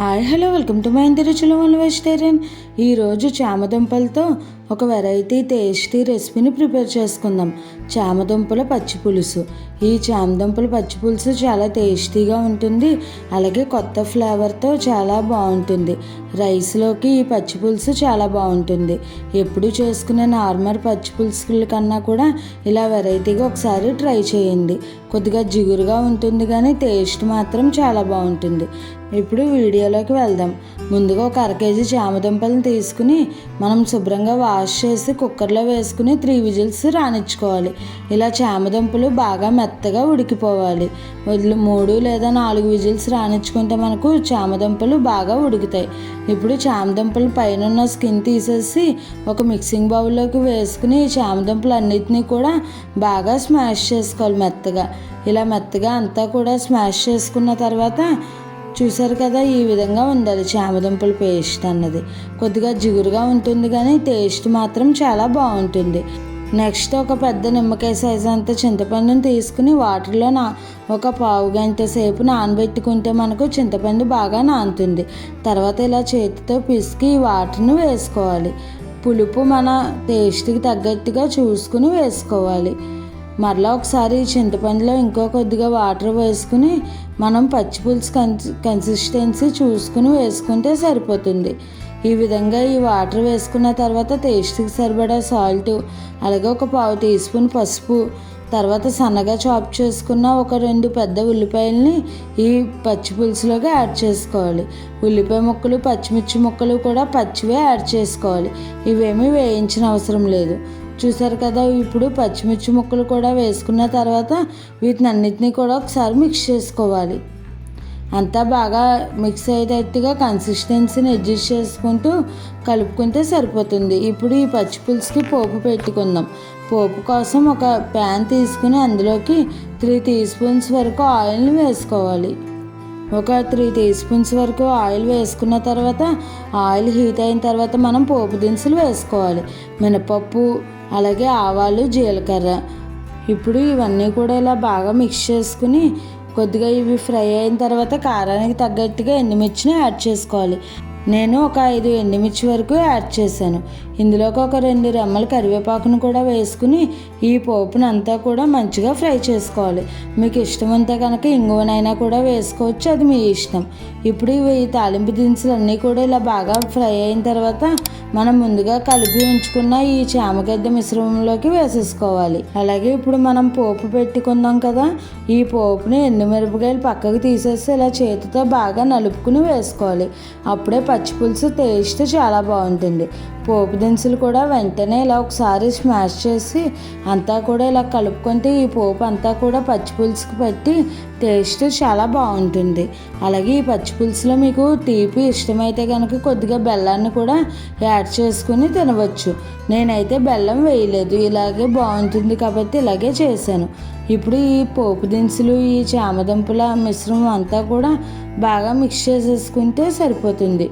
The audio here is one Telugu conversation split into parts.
Hi hello welcome to my ఇంటి రుచులు వన్ వెజిటేరియన్. ఈరోజు చామదుంపలతో ఒక వెరైటీ టేస్టీ రెసిపీని ప్రిపేర్ చేసుకుందాం. చామదుంపల పచ్చి పులుసు. ఈ చామదుంపల పచ్చి పులుసు చాలా టేస్టీగా ఉంటుంది. అలాగే కొత్త ఫ్లేవర్తో చాలా బాగుంటుంది. రైస్లోకి ఈ పచ్చి పులుసు చాలా బాగుంటుంది. ఎప్పుడు చేసుకునే నార్మల్ పచ్చి పులుసుల కన్నా కూడా ఇలా వెరైటీగా ఒకసారి ట్రై చేయండి. కొద్దిగా జిగురుగా ఉంటుంది కానీ టేస్ట్ మాత్రం చాలా బాగుంటుంది. ఇప్పుడు వీడియోలోకి వెళ్దాం. ముందుగా ఒక అర కేజీ చామదుంపలను తీసుకుని మనం శుభ్రంగా వా వాష్ చేసి కుక్కర్లో వేసుకుని త్రీ విజిల్స్ రానిచ్చుకోవాలి ఇలా చామదుంపలు బాగా మెత్తగా ఉడికిపోవాలి. వదిలి మూడు లేదా నాలుగు విజిల్స్ రానిచ్చుకుంటే మనకు చామదుంపలు బాగా ఉడుకుతాయి. ఇప్పుడు చామదుంపలు పైన ఉన్న స్కిన్ తీసేసి ఒక మిక్సింగ్ బౌల్లోకి వేసుకుని ఈ చామదుంపలు అన్నిటినీ కూడా బాగా స్మాష్ చేసుకోవాలి మెత్తగా. ఇలా మెత్తగా అంతా కూడా స్మాష్ చేసుకున్న తర్వాత చూసారు కదా ఈ విధంగా ఉండాలి. చామదుంపల పేస్ట్ అన్నది. కొద్దిగా జిగురుగా ఉంటుంది కానీ టేస్ట్ మాత్రం చాలా బాగుంటుంది. నెక్స్ట్ ఒక పెద్ద నిమ్మకాయ సైజు అంత చింతపండుని తీసుకుని వాటర్లో నా ఒక పావు గంట సేపు నానబెట్టుకుంటే మనకు చింతపండు బాగా నానుతుంది. తర్వాత ఇలా చేతితో పిసికి ఈ వాటర్ని వేసుకోవాలి. పులుపు మన టేస్ట్కి తగ్గట్టుగా చూసుకుని వేసుకోవాలి. మరలా ఒకసారి చింతపండులో ఇంకో కొద్దిగా వాటర్ వేసుకుని మనం పచ్చి పులుసు కన్సి కన్సిస్టెన్సీ చూసుకుని వేసుకుంటే సరిపోతుంది. ఈ విధంగా ఈ వాటర్ వేసుకున్న తర్వాత టేస్ట్కి సరిపడా సాల్ట్ అలాగే ఒక పావు టీ స్పూన్ పసుపు తర్వాత సన్నగా చాప్ చేసుకున్న ఒక రెండు పెద్ద ఉల్లిపాయలని ఈ పచ్చి పులుసులోకి యాడ్ చేసుకోవాలి. ఉల్లిపాయ ముక్కలు పచ్చిమిర్చి ముక్కలు కూడా పచ్చివే యాడ్ చేసుకోవాలి. ఇవేమీ వేయించిన అవసరం లేదు. చూసారు కదా ఇప్పుడు పచ్చిమిర్చి ముక్కలు కూడా వేసుకున్న తర్వాత వీటిని అన్నిటినీ కూడా ఒకసారి మిక్స్ చేసుకోవాలి. అంతా బాగా మిక్స్ అయ్యేటట్టుగా కన్సిస్టెన్సీని అడ్జస్ట్ చేసుకుంటూ కలుపుకుంటే సరిపోతుంది. ఇప్పుడు ఈ పచ్చి పులుసుకి పోపు పెట్టుకుందాం. పోపు కోసం ఒక ప్యాన్ తీసుకుని అందులోకి త్రీ టీ స్పూన్స్ వరకు ఆయిల్ని వేసుకోవాలి. ఒక త్రీ టీ స్పూన్స్ వరకు ఆయిల్ వేసుకున్న తర్వాత ఆయిల్ హీట్ అయిన తర్వాత మనం పోపు దినుసులు వేసుకోవాలి. మినపప్పు అలాగే ఆవాలు జీలకర్ర. ఇప్పుడు ఇవన్నీ కూడా ఇలా బాగా మిక్స్ చేసుకుని కొద్దిగా ఇవి ఫ్రై అయిన తర్వాత కారానికి తగ్గట్టుగా ఎండుమిర్చిని యాడ్ చేసుకోవాలి. నేను ఒక ఐదు ఎండుమిర్చి వరకు యాడ్ చేశాను. ఇందులోకి ఒక రెండు రెమ్మల కరివేపాకును కూడా వేసుకుని ఈ పోపును అంతా కూడా మంచిగా ఫ్రై చేసుకోవాలి. మీకు ఇష్టం కనుక ఇంగువనైనా కూడా వేసుకోవచ్చు అది మీ ఇష్టం. ఇప్పుడు ఈ తాలింపు దినుసులు అన్నీ కూడా ఇలా బాగా ఫ్రై అయిన తర్వాత మనం ముందుగా కలిపి ఉంచుకున్న ఈ చామగడ్డ మిశ్రమంలోకి వేసేసుకోవాలి. అలాగే ఇప్పుడు మనం పోపు పెట్టుకుందాం కదా ఈ పోపుని ఎండుమిరపకాయలు పక్కకు తీసేసి ఇలా చేతితో బాగా నలుపుకుని వేసుకోవాలి. అప్పుడే పచ్చిపులుసు టేస్ట్ చాలా బాగుంటుంది. పోపు దినుసులు కూడా వెంటనే ఇలా ఒకసారి స్మాష్ చేసి అంతా కూడా ఇలా కలుపుకుంటే ఈ పోపు అంతా కూడా పచ్చిపులుసుకు పెట్టి టేస్ట్ చాలా బాగుంటుంది. అలాగే ఈ పచ్చి పులుసులో మీకు తీపి ఇష్టమైతే కనుక కొద్దిగా బెల్లాన్ని కూడా యాడ్ చేసుకుని తినవచ్చు. నేనైతే బెల్లం వేయలేదు. ఇలాగే బాగుంటుంది కాబట్టి ఇలాగే చేశాను. ఇప్పుడు ఈ పోపు దినుసులు ఈ చామదుంపల మిశ్రమం అంతా కూడా బాగా మిక్స్ చేసేసుకుంటే సరిపోతుంది.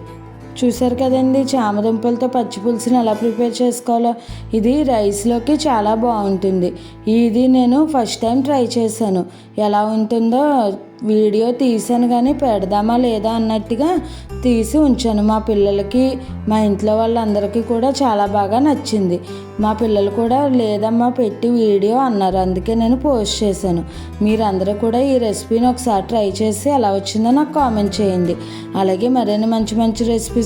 చూసారు కదండి చామదుంపలతో పచ్చి పులుసుని ఎలా ప్రిపేర్ చేసుకోవాలో. ఇది రైస్లోకి చాలా బాగుంటుంది. ఇది నేను ఫస్ట్ టైం ట్రై చేశాను. ఎలా ఉంటుందో వీడియో తీసాను కానీ పెడదామా లేదా అన్నట్టుగా తీసి ఉంచాను. మా పిల్లలకి మా ఇంట్లో వాళ్ళందరికీ కూడా చాలా బాగా నచ్చింది. మా పిల్లలు కూడా లేదమ్మా పెట్టి వీడియో అన్నారు. అందుకే నేను పోస్ట్ చేశాను. మీరందరూ కూడా ఈ రెసిపీని ఒకసారి ట్రై చేసి ఎలా వచ్చిందో నాకు కామెంట్ చేయండి. అలాగే మరిన్ని మంచి మంచి రెసిపీస్